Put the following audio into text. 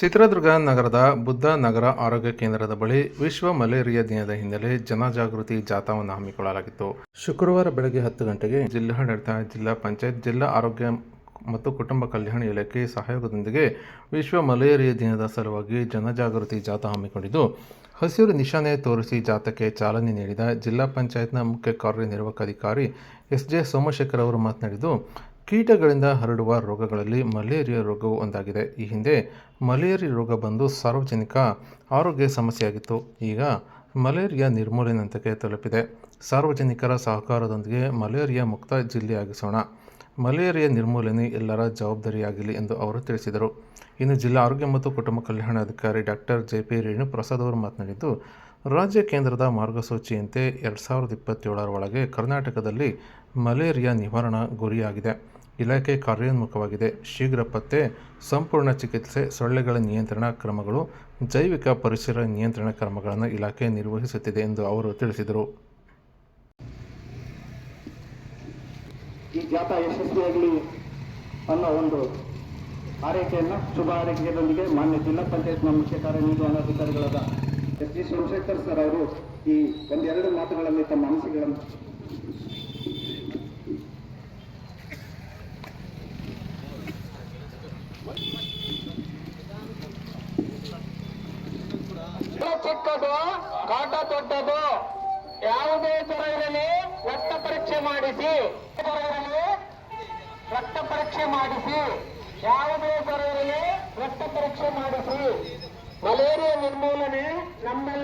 ಚಿತ್ರದುರ್ಗ ನಗರದ ಬುದ್ಧ ನಗರ ಆರೋಗ್ಯ ಕೇಂದ್ರದ ಬಳಿ ವಿಶ್ವ ಮಲೇರಿಯಾ ದಿನದ ಹಿನ್ನೆಲೆ ಜನಜಾಗೃತಿ ಜಾಥಾವನ್ನು ಹಮ್ಮಿಕೊಳ್ಳಲಾಗಿತ್ತು. ಶುಕ್ರವಾರ ಬೆಳಗ್ಗೆ ಹತ್ತು ಗಂಟೆಗೆ ಜಿಲ್ಲಾಡಳಿತ, ಜಿಲ್ಲಾ ಪಂಚಾಯತ್, ಜಿಲ್ಲಾ ಆರೋಗ್ಯ ಮತ್ತು ಕುಟುಂಬ ಕಲ್ಯಾಣ ಇಲಾಖೆ ಸಹಯೋಗದೊಂದಿಗೆ ವಿಶ್ವ ಮಲೇರಿಯಾ ದಿನದ ಸಲುವಾಗಿ ಜನಜಾಗೃತಿ ಜಾಥಾ ಹಮ್ಮಿಕೊಂಡಿದ್ದು, ಹಸಿರು ನಿಶಾನೆ ತೋರಿಸಿ ಜಾಥಾಕ್ಕೆ ಚಾಲನೆ ನೀಡಿದ ಜಿಲ್ಲಾ ಪಂಚಾಯತ್ನ ಮುಖ್ಯ ಕಾರ್ಯನಿರ್ವಾಹಕ ಅಧಿಕಾರಿ ಎಸ್ ಜೆ ಸೋಮಶೇಖರ್ ಅವರು ಮಾತನಾಡಿದ್ದು ಕೀಟಗಳಿಂದ ಹರಡುವ ರೋಗಗಳಲ್ಲಿ ಮಲೇರಿಯಾ ರೋಗವು ಒಂದಾಗಿದೆ. ಈ ಹಿಂದೆ ಮಲೇರಿಯಾ ರೋಗ ಬಂದು ಸಾರ್ವಜನಿಕ ಆರೋಗ್ಯ ಸಮಸ್ಯೆಯಾಗಿತ್ತು. ಈಗ ಮಲೇರಿಯಾ ನಿರ್ಮೂಲನೆ ಹಂತಕ್ಕೆ ತಲುಪಿದೆ. ಸಾರ್ವಜನಿಕರ ಸಹಕಾರದೊಂದಿಗೆ ಮಲೇರಿಯಾ ಮುಕ್ತ ಜಿಲ್ಲೆಯಾಗಿಸೋಣ. ಮಲೇರಿಯಾ ನಿರ್ಮೂಲನೆ ಎಲ್ಲರ ಜವಾಬ್ದಾರಿಯಾಗಲಿ ಎಂದು ಅವರು ತಿಳಿಸಿದರು. ಇನ್ನು ಜಿಲ್ಲಾ ಆರೋಗ್ಯ ಮತ್ತು ಕುಟುಂಬ ಕಲ್ಯಾಣಾಧಿಕಾರಿ ಡಾಕ್ಟರ್ ಜೆ. ಪಿ. ರೇಣುಪ್ರಸಾದ್ ಅವರು ಮಾತನಾಡಿದ್ದು, ರಾಜ್ಯ ಕೇಂದ್ರದ ಮಾರ್ಗಸೂಚಿಯಂತೆ ಎರಡು ಸಾವಿರದ ಇಪ್ಪತ್ತೇಳರ ಒಳಗೆ ಕರ್ನಾಟಕದಲ್ಲಿ ಮಲೇರಿಯಾ ನಿವಾರಣಾ ಗುರಿಯಾಗಿದೆ. ಇಲಾಖೆ ಕಾರ್ಯೋನ್ಮುಖವಾಗಿದೆ. ಶೀಘ್ರ ಪತ್ತೆ, ಸಂಪೂರ್ಣ ಚಿಕಿತ್ಸೆ, ಸೊಳ್ಳೆಗಳ ನಿಯಂತ್ರಣ ಕ್ರಮಗಳು, ಜೈವಿಕ ಪರಿಸರ ನಿಯಂತ್ರಣ ಕ್ರಮಗಳನ್ನು ಇಲಾಖೆ ನಿರ್ವಹಿಸುತ್ತಿದೆ ಎಂದು ಅವರು ತಿಳಿಸಿದರು. ಈ ಜಾಥಾ ಯಶಸ್ವಿಯಾಗಲಿ ಅನ್ನೋ ಒಂದು ಆರೈಕೆಯನ್ನು ಶುಭ ಆರೈಕೆಯೊಂದಿಗೆ ಮಾನ್ಯ ಜಿಲ್ಲಾ ಪಂಚಾಯತ್ನ ಮುಖ್ಯ ಕಾರ್ಯನಿರ್ವಹಣಾಧಿಕಾರಿಗಳಾದ ಎಸ್ ಜಿ ಸೋಮಶೇಖರ್ ಸರ್ ಅವರು ಈ ಒಂದೆರಡು ಮಾತುಗಳಲ್ಲಿ ತಮ್ಮ ಅನಿಸಿಕೆಗಳನ್ನು ಚಿಕ್ಕದು, ಕಾಟ ದೊಡ್ಡದು, ಯಾವುದೇ ಜ್ವರ ಇರಲಿ ರಕ್ತ ಪರೀಕ್ಷೆ ಮಾಡಿಸಿ. ಇರಲಿ ರಕ್ತ ಪರೀಕ್ಷೆ ಮಾಡಿಸಿ. ಯಾವುದೇ ಜ್ವರ ಇರಲಿ ರಕ್ತ ಪರೀಕ್ಷೆ ಮಾಡಿಸಿ. ಮಲೇರಿಯಾ ನಿರ್ಮೂಲನೆ ನಮ್ಮಲ್ಲಿ